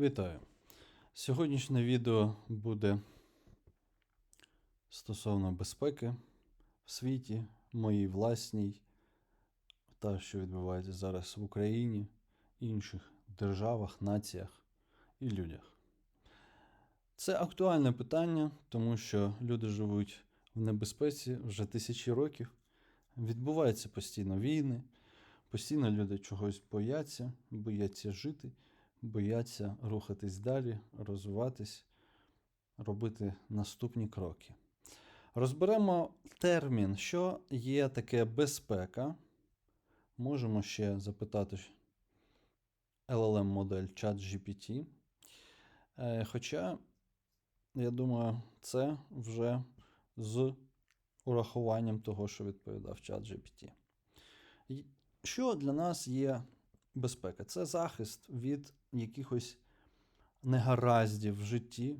Вітаю! Сьогоднішнє відео буде стосовно безпеки в світі, моїй власній, та, що відбувається зараз в Україні, інших державах, націях і людях. Це актуальне питання, тому що люди живуть в небезпеці вже тисячі років. Відбуваються постійно війни, постійно люди чогось бояться, бояться жити, бояться рухатись далі, розвиватись, робити наступні кроки. Розберемо термін, що є таке безпека. Можемо ще запитати LLM модель ChatGPT. Е, Хоча, я думаю, це вже з урахуванням того, що відповідав. І Що для нас є безпека? Це захист від якихось негараздів в житті,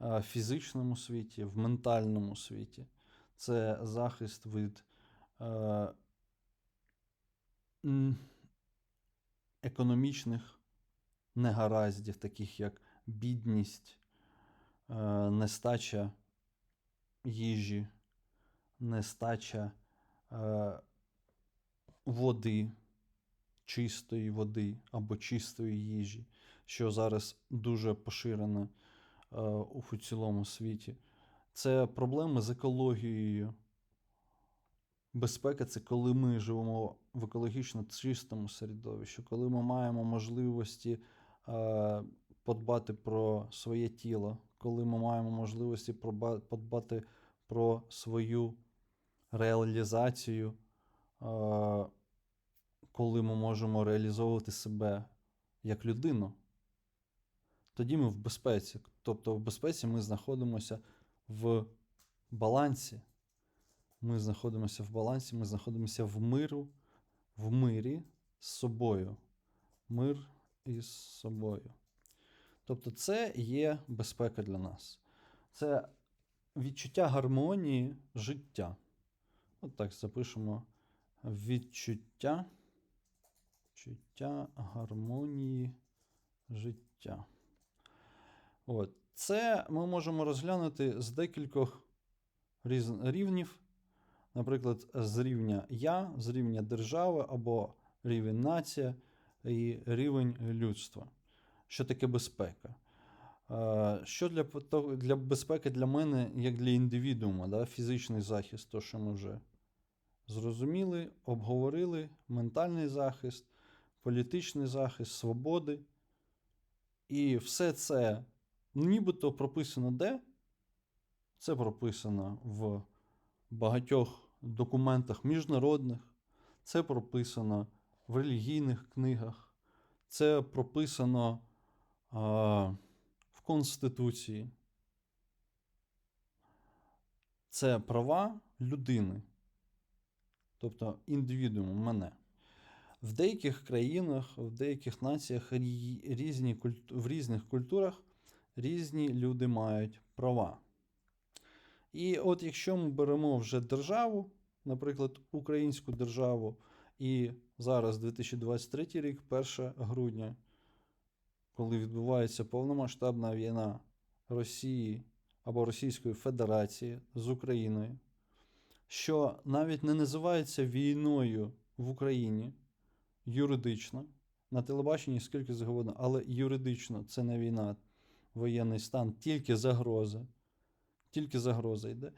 в фізичному світі, в ментальному світі. Це захист від економічних негараздів, таких як бідність, нестача їжі, нестача води, чистої води або чистої їжі, що зараз дуже поширено е, у цілому світі. Це проблеми з екологією. Безпека це коли ми живемо в екологічно чистому середовищі, коли ми маємо можливості е, подбати про своє тіло, коли ми маємо можливості подбати про свою реалізацію, е, коли ми можемо реалізовувати себе як людину, тоді ми в безпеці. Тобто в безпеці ми знаходимося в балансі. Ми знаходимося в балансі, ми знаходимося в миру, в мирі з собою. Мир із собою. Тобто, це є безпека для нас. Це відчуття гармонії життя. От так запишемо відчуття. Відчуття гармонії життя. От. Це ми можемо розглянути з декількох рівнів. Наприклад, з рівня я, з рівня держави або рівень нація і рівень людства. Що таке безпека? Е, Що для, для безпеки для мене, як для індивідуума, да? фізичний захист, то, що ми вже зрозуміли, обговорили, ментальний захист, політичний захист, свободи. І все це нібито прописано де? Це прописано в багатьох документах міжнародних, це прописано в релігійних книгах, це прописано а, в Конституції. Це права людини, тобто індивідууму, мене. В деяких країнах, в деяких націях різні, в різних культурах різні люди мають права. І от якщо ми беремо вже державу, наприклад, українську державу, і зараз 2023 рік, 1 грудня, коли відбувається повномасштабна війна Росії або Російської Федерації з Україною, що навіть не називається війною в Україні юридично, на телебаченні скільки завгодно, але юридично це не війна, воєнний стан, тільки загроза тільки загроза йде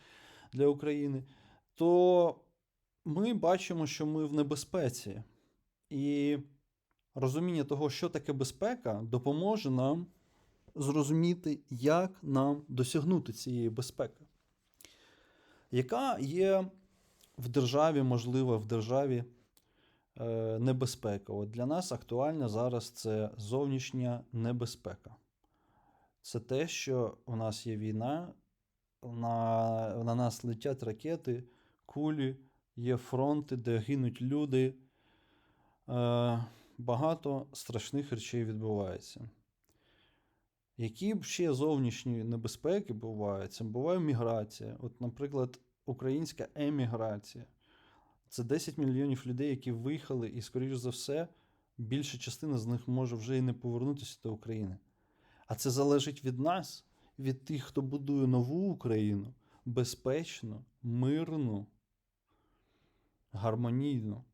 для України, то ми бачимо, що ми в небезпеці. І розуміння того, що таке безпека, допоможе нам зрозуміти, як нам досягнути цієї безпеки. Яка є в державі, можливо, в державі небезпека? От для нас актуальна зараз це зовнішня небезпека. Це те, що у нас є війна, на, на нас летять ракети, кулі, є фронти, де гинуть люди. Е, багато страшних речей відбувається. Які б ще зовнішні небезпеки бувають? Буває міграція. От, наприклад, українська еміграція. Це 10 мільйонів людей, які виїхали, і, скоріш за все, більша частина з них може вже і не повернутися до України. А це залежить від нас, від тих, хто будує нову Україну, безпечну, мирну, гармонійну.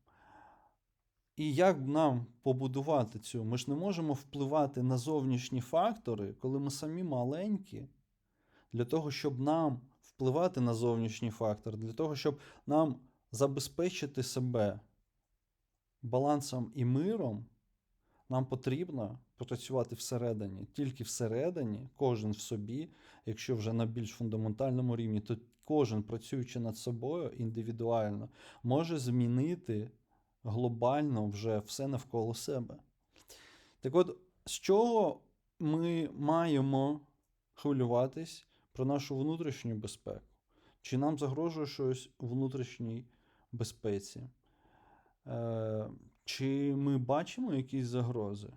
І як нам побудувати цю? Ми ж не можемо впливати на зовнішні фактори, коли ми самі маленькі, для того, щоб нам впливати на зовнішній фактор, для того, щоб нам забезпечити себе балансом і миром, нам потрібно працювати всередині. Тільки всередині, кожен в собі, якщо вже на більш фундаментальному рівні, то кожен, працюючи над собою індивідуально, може змінити глобально вже все навколо себе. Так от, з чого ми маємо хвилюватись про нашу внутрішню безпеку? Чи нам загрожує щось внутрішній безпеці? Е, чи ми бачимо якісь загрози?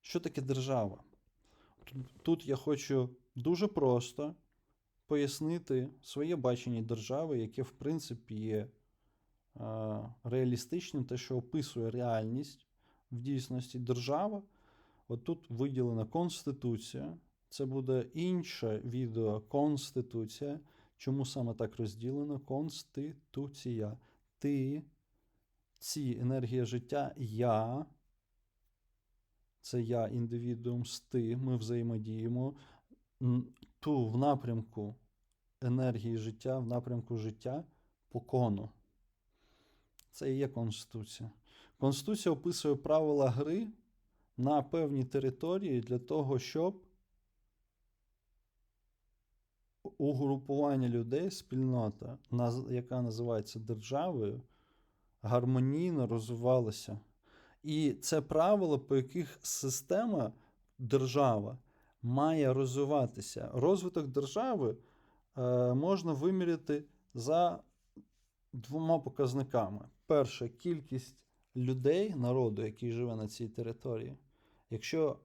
Що таке держава? Тут, я хочу дуже просто пояснити своє бачення держави, яке, в принципі, є е, реалістичним, те, що описує реальність в дійсності держава. От тут виділена Конституція. Це буде інше відео Конституція. Чому саме так розділено? Конституція. Ти, ці енергія життя, я. Це я, індивідуум, з ти. Ми взаємодіємо ту в напрямку енергії життя, в напрямку життя по кону. Це і є Конституція. Конституція описує правила гри на певній території для того, щоб угрупування людей, спільнота, яка називається державою, гармонійно розвивалася. І це правило, по яких система держава має розвиватися. Розвиток держави е, можна виміряти за двома показниками: перше, кількість людей, народу, який живе на цій території. Якщо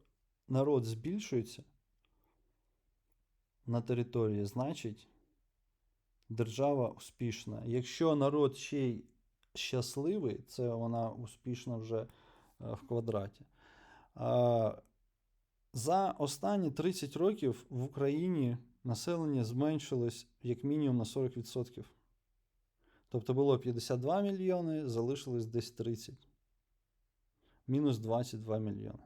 народ збільшується на території, значить держава успішна. Якщо народ ще й щасливий, це вона успішна вже е, в квадраті. За останні 30 років в Україні населення зменшилось як мінімум на 40%. Тобто було 52 мільйони, залишилось десь 30. Мінус 22 мільйони.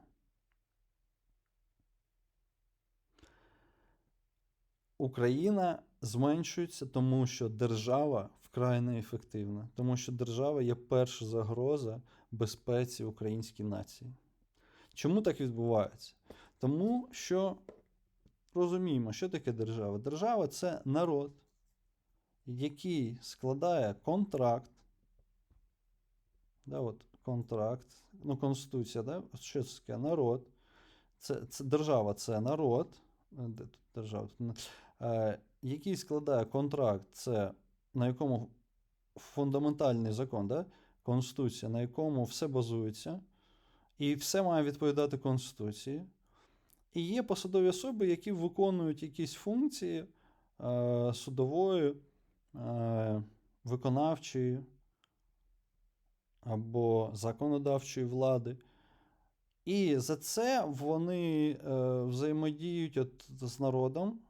Україна зменшується, тому що держава вкрай неефективна, тому що держава є перша загроза безпеці українській нації. Чому так відбувається? Тому що розуміємо, що таке держава. Держава це народ, який складає контракт. Да, от, контракт, ну, Конституція, да? що це таке? Народ. Це, це держава це народ. Е, Де тут держава? Е, який складає контракт, це на якому фундаментальний закон, да? Конституція, на якому все базується, і все має відповідати Конституції. І є посадові особи, які виконують якісь функції е, судової, е, виконавчої або законодавчої влади. І за це вони е, взаємодіють от з народом,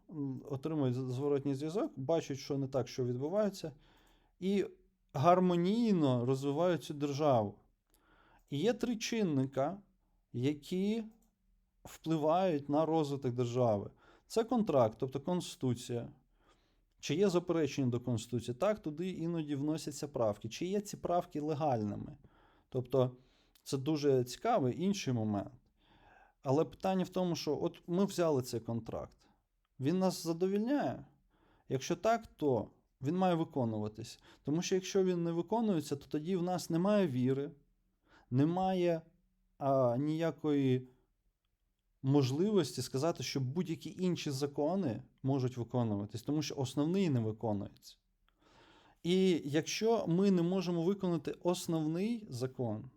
отримують зворотній зв'язок, бачать, що не так, що відбувається, і гармонійно розвивають цю державу. І є три чинника, які впливають на розвиток держави. Це контракт, тобто Конституція. Чи є заперечення до Конституції? Так, туди іноді вносяться правки. Чи є ці правки легальними? Тобто, це дуже цікавий інший момент. Але питання в тому, що от ми взяли цей контракт. Він нас задовільняє. Якщо так, то він має виконуватись. Тому що якщо він не виконується, то тоді в нас немає віри, немає а, ніякої можливості сказати, що будь-які інші закони можуть виконуватись, тому що основний не виконується. І якщо ми не можемо виконати основний закон,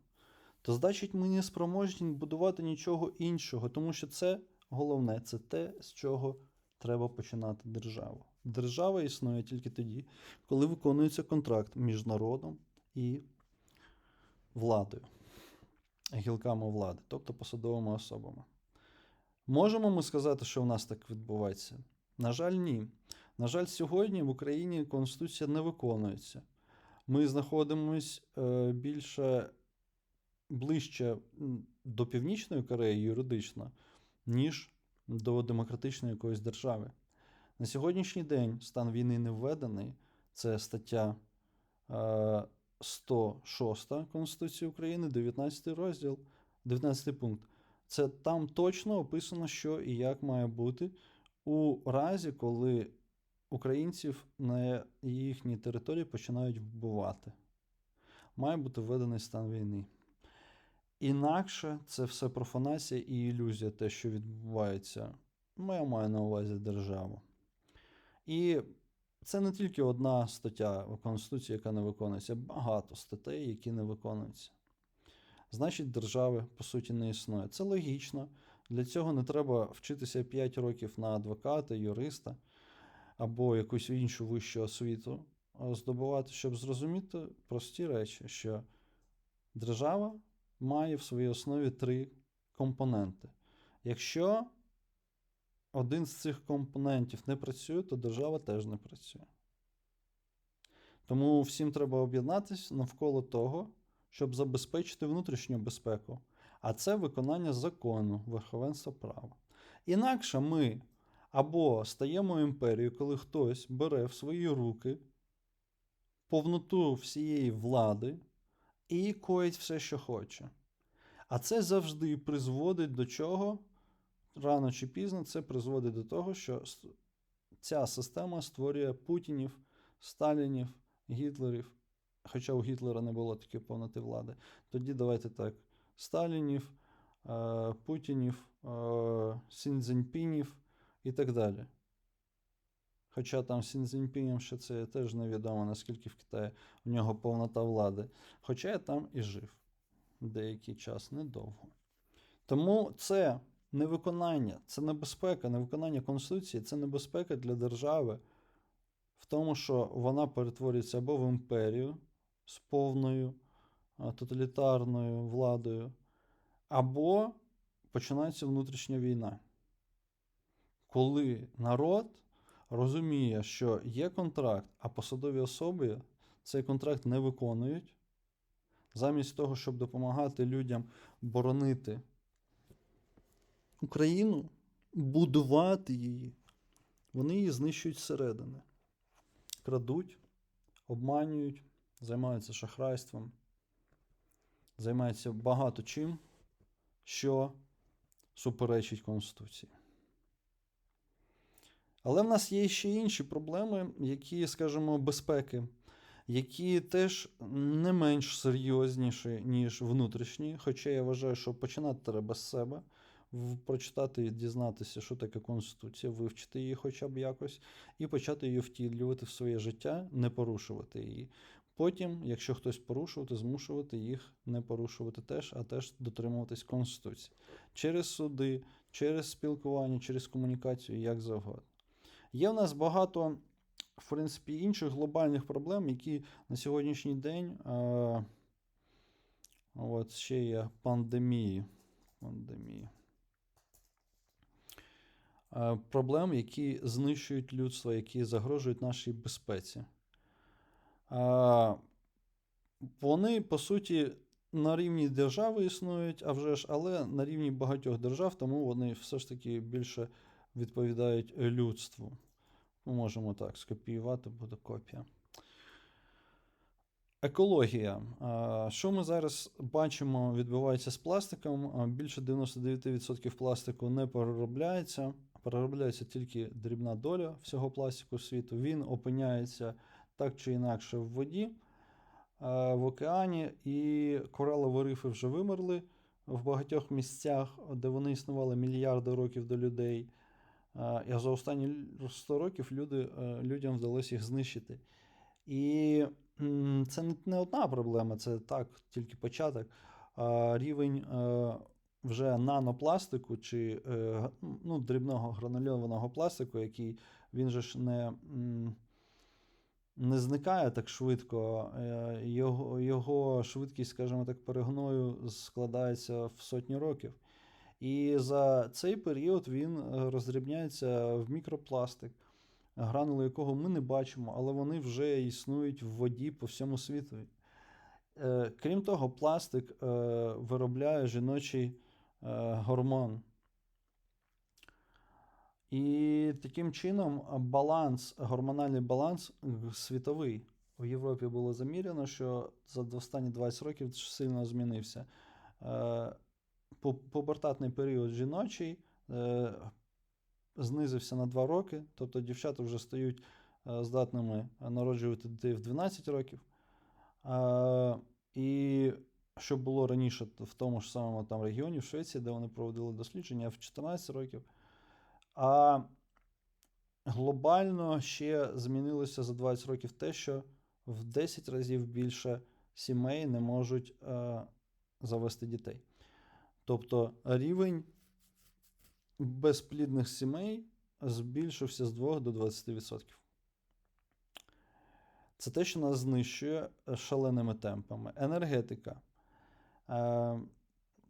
то значить ми не спроможні будувати нічого іншого, тому що це головне, це те, з чого треба починати державу. Держава існує тільки тоді, коли виконується контракт між народом і владою. гілками влади, тобто посадовими особами. Можемо ми сказати, що в нас так відбувається? На жаль, ні. На жаль, сьогодні в Україні Конституція не виконується. Ми знаходимось е, більше ближче до Північної Кореї юридично, ніж до демократичної якоїсь держави. На сьогоднішній день стан війни не введений. Це стаття е, 106 Конституції України, 19 розділ, 19 пункт. Це там точно описано, що і як має бути у разі, коли українців на їхній території починають вбивати. Має бути введений стан війни. Інакше це все профанація і ілюзія, те, що відбувається. Ну, Я маю на увазі державу. І це не тільки одна стаття в Конституції, яка не виконується, багато статей, які не виконуються. Значить, держави, по суті, не існує. Це логічно. Для цього не треба вчитися 5 років на адвоката, юриста або якусь іншу вищу освіту здобувати, щоб зрозуміти прості речі, що держава має в своїй основі три компоненти. Якщо один з цих компонентів не працює, то держава теж не працює. Тому всім треба об'єднатися навколо того, щоб забезпечити внутрішню безпеку, а це виконання закону, верховенства права. Інакше ми або стаємо імперією, коли хтось бере в свої руки повноту всієї влади і коїть все, що хоче. А це завжди призводить до чого? Рано чи пізно це призводить до того, що ця система створює Путінів, Сталінів, Гітлерів. Хоча у Гітлера не було такої повноти влади. Тоді давайте так: Сталінів, е, Путінів, е, Сіньцзіньпінів і так далі. Хоча там Сіньцзіньпінем ще це теж невідомо, наскільки в Китаї у нього повнота влади. Хоча я там і жив деякий час, недовго. Тому це невиконання, це небезпека, невиконання Конституції це небезпека для держави в тому, що вона перетворюється або в імперію з повною тоталітарною владою, або починається внутрішня війна. Коли народ розуміє, що є контракт, а посадові особи цей контракт не виконують, замість того, щоб допомагати людям боронити Україну, будувати її, вони її знищують зсередини. Крадуть, обманюють, займаються шахрайством, займаються багато чим, що суперечить Конституції. Але в нас є ще інші проблеми, які, скажімо, безпеки, які теж не менш серйозніші, ніж внутрішні. Хоча я вважаю, що починати треба з себе, прочитати і дізнатися, що таке Конституція, вивчити її хоча б якось, і почати її втілювати в своє життя, не порушувати її. Потім, якщо хтось порушував, то змушувати їх не порушувати теж, а теж дотримуватись Конституції. Через суди, через спілкування, через комунікацію, як завгодно. Є в нас багато, в принципі, інших глобальних проблем, які на сьогоднішній день. Е, от ще є пандемії. пандемії. Е, проблем, які знищують людство, які загрожують нашій безпеці. Е, вони, по суті, на рівні держави існують, а вже ж, але на рівні багатьох держав, тому вони все ж таки більше відповідають людству. Ми можемо так скопіювати, буде копія. Екологія. Що ми зараз бачимо, відбувається з пластиком? Більше 99% пластику не переробляється. Переробляється тільки дрібна доля всього пластику світу. Він опиняється так чи інакше в воді, в океані, і коралові рифи вже вимерли в багатьох місцях, де вони існували мільярди років до людей. А, за останні л- 100 років люди, е, людям вдалося їх знищити. І це не- одна проблема, це так, тільки початок. Рівень е, вже нанопластику чи е, ну, дрібного гранульованого пластику, який він же ж не, не зникає так швидко. Його, його швидкість, скажімо так, перегною складається в сотні років. І за цей період він е, роздрібняється в мікропластик, гранули якого ми не бачимо, але вони вже існують в воді по всьому світу. Е, Крім того, пластик е, виробляє жіночий гормон. І таким чином баланс, гормональний баланс світовий. В Європі було заміряно, що за останні 20 років сильно змінився. Пубертатний період жіночий е, знизився на 2 роки, тобто дівчата вже стають е, здатними народжувати дітей в 12 років. Е, І що було раніше в тому ж самому там регіоні, в Швеції, де вони проводили дослідження в 14 років. А глобально ще змінилося за 20 років те, що в 10 разів більше сімей не можуть е, завести дітей. Тобто рівень безплідних сімей збільшився з 2 до 20%. Це те, що нас знищує шаленими темпами. Енергетика. Е,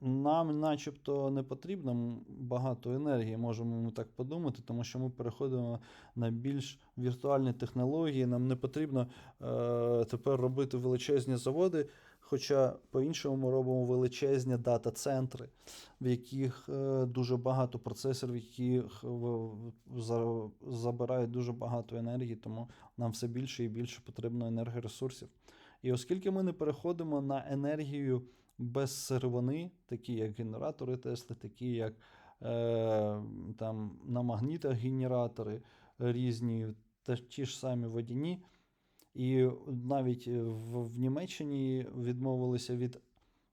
нам, начебто, не потрібно багато енергії, можемо ми так подумати, тому що ми переходимо на більш віртуальні технології. Нам не потрібно е, тепер робити величезні заводи, хоча по-іншому ми робимо величезні дата-центри, в яких е, дуже багато процесорів, які за- забирають дуже багато енергії, тому нам все більше і більше потрібно енергоресурсів. І оскільки ми не переходимо на енергію без сировини, такі як генератори Тесли, такі як е, там, на магнітах генератори різні, та ті ж самі водяні. І навіть е, в, в Німеччині відмовилися від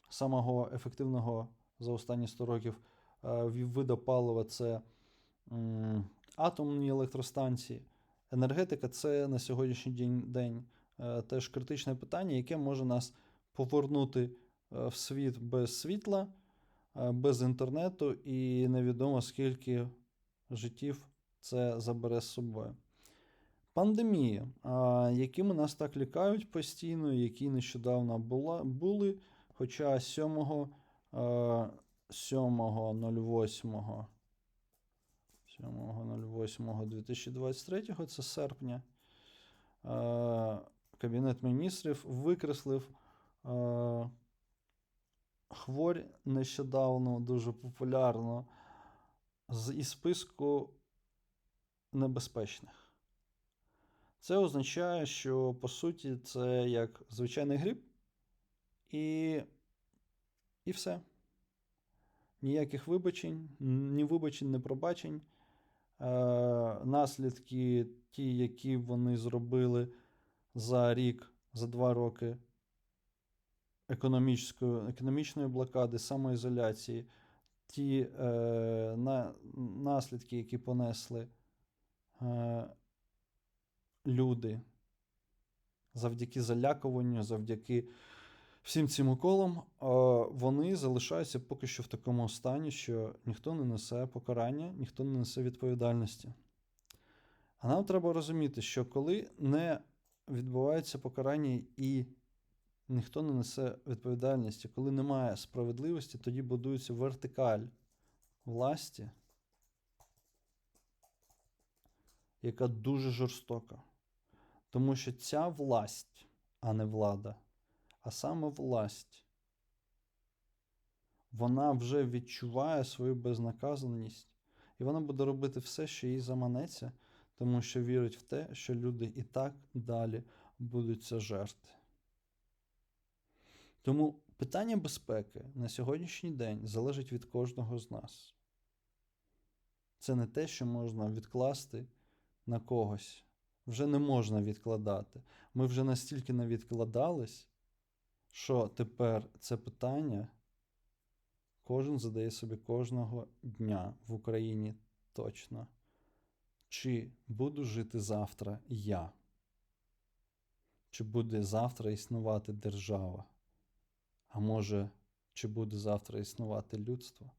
самого ефективного за останні 100 років е, вида палива це м, атомні електростанції. Енергетика це на сьогоднішній день, день е, теж критичне питання, яке може нас повернути в світ без світла, без інтернету, і невідомо скільки життів це забере з собою. Пандемія, а, якими нас так лякають постійно, які нещодавно була, були, хоча 7, е, 7.08 7.08.2023, це серпня, Кабінет міністрів викреслив хворь нещодавно, дуже популярно, з із списку небезпечних. Це означає, що по суті це як звичайний грип, і, і все. Ніяких вибачень, ні вибачень, ні пробачень. Е, наслідки, ті, які вони зробили за рік, за два роки економічної, економічної блокади, самоізоляції, ті е, на, наслідки, які понесли е, люди завдяки залякуванню, завдяки всім цим уколам, е, вони залишаються поки що в такому стані, що ніхто не несе покарання, ніхто не несе відповідальності. А нам треба розуміти, що коли не відбувається покарання і ніхто не несе відповідальності, коли немає справедливості, тоді будується вертикаль власті, яка дуже жорстока. Тому що ця власть, а не влада, а саме власть, вона вже відчуває свою безнаказаність, і вона буде робити все, що їй заманеться, тому що вірить в те, що люди і так далі будуть це жерти. Тому питання безпеки на сьогоднішній день залежить від кожного з нас. Це не те, що можна відкласти на когось. Вже не можна відкладати. Ми вже настільки не відкладались, що тепер це питання кожен задає собі кожного дня в Україні точно. Чи буду жити завтра я? Чи буде завтра існувати держава? А може, чи буде завтра існувати людство?